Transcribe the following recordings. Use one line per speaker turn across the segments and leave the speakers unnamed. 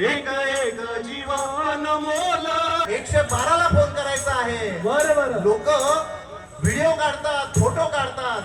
एक एक जीवन मोल.
एकशे बाराला फोन करायचा आहे.
बर बर.
लोक व्हिडिओ काढतात फोटो काढतात.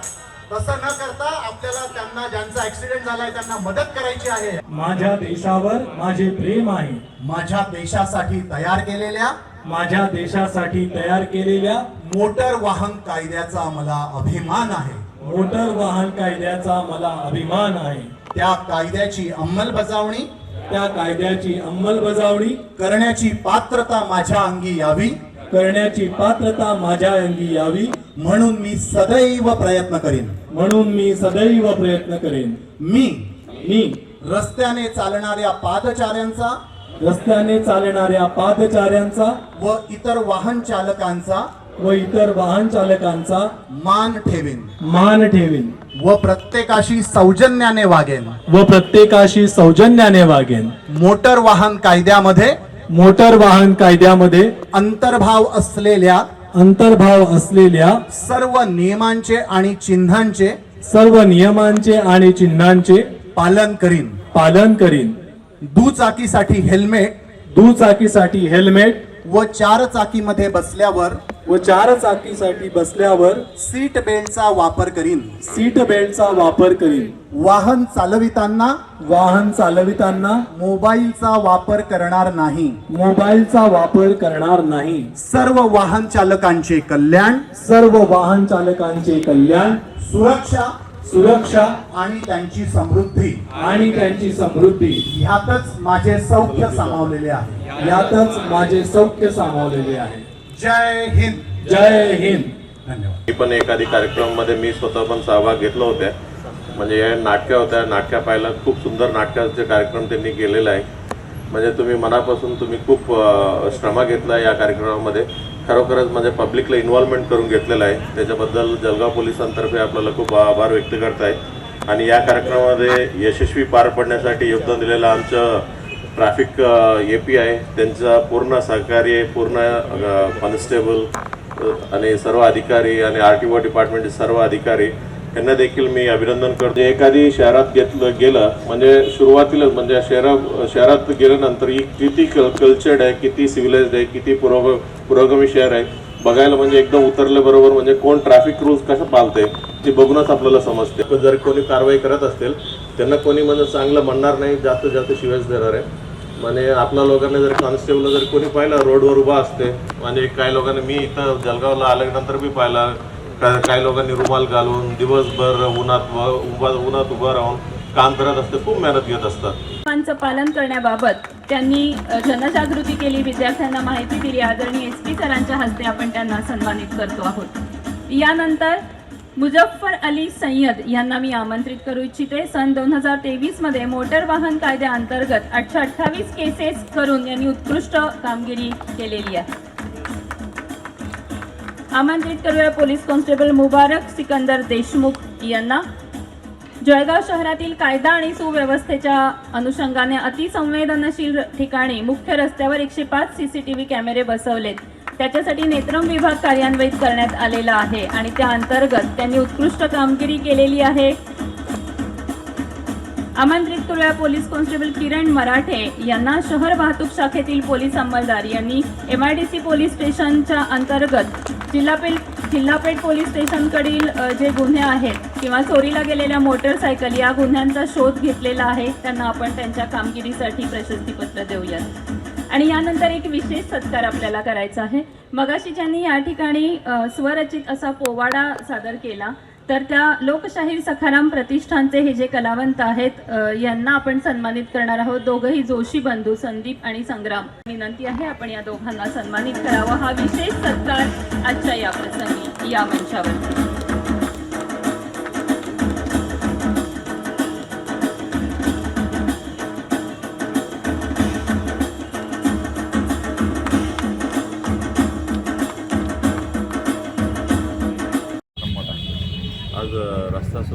तसं न करता आपल्याला त्यांना ज्यांचा ऍक्सिडेंट झालाय त्यांना मदत करायची आहे.
माझ्या देशावर माझे प्रेम आहे.
माझ्या देशासाठी तयार केलेल्या
माझ्या देशासाठी तयार केलेल्या
मोटर वाहन कायद्याचा मला अभिमान आहे.
मोटर वाहन कायद्याचा मला अभिमान आहे.
त्या कायद्याची अंमलबजावणी
त्या कायद्याची अंमलबजावणी
करण्याची पात्रता माझ्या अंगी यावी
करण्याची पात्रता माझ्या अंगी यावी
म्हणून मी सदैव प्रयत्न करीन.
म्हणून मी सदैव प्रयत्न करेन.
मी
मी
रस्त्याने चालणाऱ्या पादचाऱ्यांचा
रस्त्याने चालणाऱ्या पादचाऱ्यांचा
व इतर वाहन चालकांचा
व इतर वाहन चालकांचा
मान ठेवीन.
मान ठेवीन.
व प्रत्येकाशी सौजन्याने वागेन.
व प्रत्येकाशी सौजन्याने वागेन.
मोटर वाहन कायद्यामध्ये
मोटर वाहन कायद्यामध्ये
अंतर्भाव असलेल्या
अंतर्भाव असलेल्या
सर्व नियमांचे आणि चिन्हांचे
सर्व नियमांचे आणि चिन्हांचे
पालन करीन.
पालन करीन.
दुचाकीसाठी हेल्मेट
दुचाकीसाठी हेल्मेट
व चार चाकीमध्ये बसल्यावर
व चार चाकीसाठी बसल्यावर
सीट बेल्टचा वापर करीन.
सीट बेल्टचा वापर करीन.
वाहन चालविताना
वाहन चालविताना
मोबाईलचा वापर करणार नाही.
मोबाईलचा वापर करणार नाही.
सर्व वाहन चालकांचे कल्याण
सर्व वाहन चालकांचे कल्याण
सुरक्षा
सुरक्षा
आणि त्यांची समृद्धी.
आणि त्यांची समृद्धी.
ह्यातच माझे सौख्य सामावलेले आहे.
यातच माझे सौख्य सामावलेले आहे.
जय हिंद.
जय हिंद.
धन्यवाद.
मी पण एखादी कार्यक्रमामध्ये मी स्वतः पण सहभाग घेतला होता. म्हणजे या नाटक्या होत्या. नाटक्या पाहायला खूप सुंदर नाटकाचे कार्यक्रम त्यांनी केलेला आहे. म्हणजे तुम्ही मनापासून तुम्ही खूप श्रम घेतला या कार्यक्रमामध्ये. खरोखरच म्हणजे पब्लिकला इन्व्हॉल्वमेंट करून घेतलेलं आहे. त्याच्याबद्दल जळगाव पोलिसांतर्फे आपल्याला खूप आभार व्यक्त करताय आणि या कार्यक्रमामध्ये यशस्वी पार पडण्यासाठी योगदान दिलेलं आमचं ट्रॅफिक ए पी आहे. त्यांचा पूर्ण सहकार्य पूर्ण कॉन्स्टेबल आणि सर्व अधिकारी आणि आर टी ओ डिपार्टमेंटचे सर्व अधिकारी यांना देखील मी अभिनंदन करतो. एखादी शहरात घेतलं गेलं म्हणजे सुरुवातीलाच म्हणजे शहरा शहरात गेल्यानंतर ही किती कल्चर्ड आहे किती सिव्हिलाइज्ड आहे किती पुरोग पुरोगामी शहर आहे. बघायला म्हणजे एकदम उतरल्याबरोबर म्हणजे कोण ट्रॅफिक रूल्स कसं पाळते ते बघूनच आपल्याला समजते. जर कोणी कारवाई करत असतील त्यांना कोणी म्हणजे चांगलं म्हणणार नाही जास्त जास्त शिवायच देणार आहे. म्हणजे आपल्या लोकांनी जर कॉन्स्टेबल जर कोणी पाहिलं रोडवर उभा असते म्हणजे काही लोकांनी मी इथं जलगावला आल्यानंतर मी पाहिला काही लोकांनी रुमाल घालून दिवसभर उन्हात उभा उन्हात उभा राहून काम करत असते खूप मेहनत घेत असतात.
पालन करण्याबाबत त्यांनी जनजागृती केली विद्यार्थ्यांना माहिती दिली. आदरणीय एस पी सरांच्या हस्ते आपण त्यांना सन्मानित करतो आहोत. यानंतर मुजफ्फर अली सय्यद यांना मी आमंत्रित करू इच्छिते. सन दोन हजार तेवीसमध्ये मोटर वाहन कायद्याअंतर्गत आठशे अठ्ठावीस केसेस करून यांनी उत्कृष्ट कामगिरी केलेली आहे. आमंत्रित करूया पोलीस कॉन्स्टेबल मुबारक सिकंदर देशमुख यांना. जळगाव शहरातील कायदा आणि सुव्यवस्थेच्या अनुषंगाने अतिसंवेदनशील ठिकाणी मुख्य रस्त्यावर एकशे पाच सी सी टी व्ही कॅमेरे बसवलेत. त्याच्यासाठी नेत्रम विभाग कार्यान्वित करण्यात आलेला आहे आणि त्या अंतर्गत त्यांनी उत्कृष्ट कामगिरी केलेली आहे. आमंत्रित करूया पोलीस कॉन्स्टेबल किरण मराठे यांना शहर वाहतूक शाखेतील पोलीस अंमलदार यांनी M I D C police स्टेशनच्या अंतर्गत जिल्हा जिल्हापेठ पोलीस स्टेशनकडील जे गुन्हे आहेत किंवा चोरीला गेलेल्या मोटरसायकल या गुन्ह्यांचा शोध घेतलेला आहे. त्यांना आपण त्यांच्या कामगिरीसाठी प्रशस्तीपत्र देऊयात. आणि यानंतर एक विशेष सत्कार आपल्याला करायचा आहे. मगाशी ज्यांनी या ठिकाणी स्वरचित असा पोवाडा सादर केला तर त्या लोकशाहीर सखाराम प्रतिष्ठानचे हे जे कलावंत आहेत यांना आपण सन्मानित करणार आहोत. दोघंही जोशी बंधू संदीप आणि संग्राम. विनंती आहे आपण या दोघांना सन्मानित करावं. हा विशेष सत्कार आजच्या या प्रसंगी या मंचावर.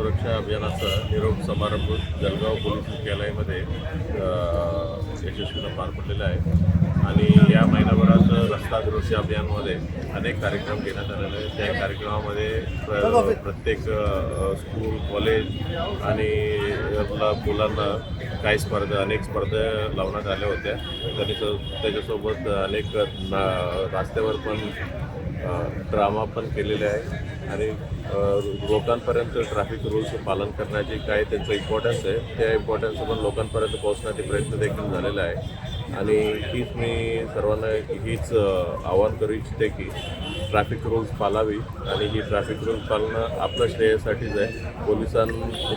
सुरक्षा अभियानाचा निरोप समारंभ जळगाव पोलीस मुख्यालयामध्ये यशस्वीनं पार पडलेला आहे. आणि या महिनाभरात रस्ता दुरुस्ती अभियानमध्ये अनेक कार्यक्रम घेण्यात आलेले आहेत. त्या कार्यक्रमामध्ये प्रत्येक स्कूल कॉलेज आणि मुलांना काही स्पर्धा अनेक स्पर्धा लावण्यात आल्या होत्या. त्यांनी त्याच्यासोबत अनेक रस्त्यावर पण ड्रामा पण केलेले आहे आणि लोकांपर्यंत ट्रॅफिक रुल्स पालन करण्याचे काय त्यांचं इम्पॉर्टन्स आहे. त्या इम्पॉर्टन्स पण लोकांपर्यंत पोहोचण्याचे प्रयत्न देखील झालेला आहे. आणि हीच मी सर्वांना हीच आवाहन करू इच्छिते की ट्रॅफिक रूल्स पाळावी आणि ही ट्रॅफिक रूल्स पाळणं आपल्या श्रेयासाठीच आहे. पोलिसां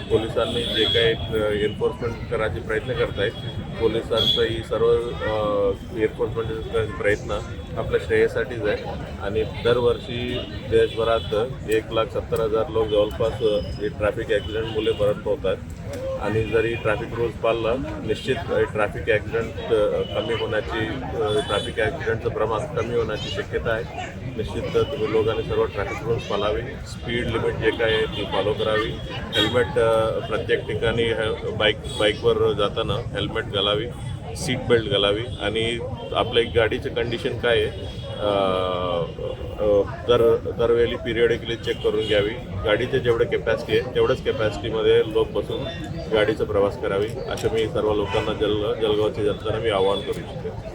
पोलिसांनी जे काही एन्फोर्समेंट करायचे प्रयत्न करत आहेत पोलिसांचं ही सर्व एन्फोर्समेंट प्रयत्न आपल्या श्रेयासाठीच आहे. आणि दरवर्षी देशभरात एक लाख सत्तर हजार लोक जवळपास हे ट्रॅफिक ॲक्सिडेंटमुळे मरण पावतात. आणि जरी ट्रॅफिक रूल्स पाळलं निश्चित ट्रॅफिक ॲक्सिडेंट कमी होण्याची ट्रॅफिक ॲक्सिडेंटचं प्रमाण कमी होण्याची शक्यता आहे. निश्चित तुम्ही लोकांनी सर्व ट्रॅफिक रूल्स पाळावे. स्पीड लिमिट जे काय आहे ती फॉलो करावी. हेल्मेट प्रत्येक ठिकाणी बाईक बाईकवर जाताना हेल्मेट घालावी सीट बेल्ट घालावी. आणि आपल्या गाडीचं कंडिशन काय आहे दर दरवेळी पिरियडिकली चेक करून घ्यावी. गाडीचे जेवढे कॅपॅसिटी आहे तेवढ्याच कॅपॅसिटीमध्ये लोक बसून गाडीचा प्रवास करावी असं मी सर्व लोकांना जल जलगावच्या जनतेला मी आवाहन करू इच्छिते.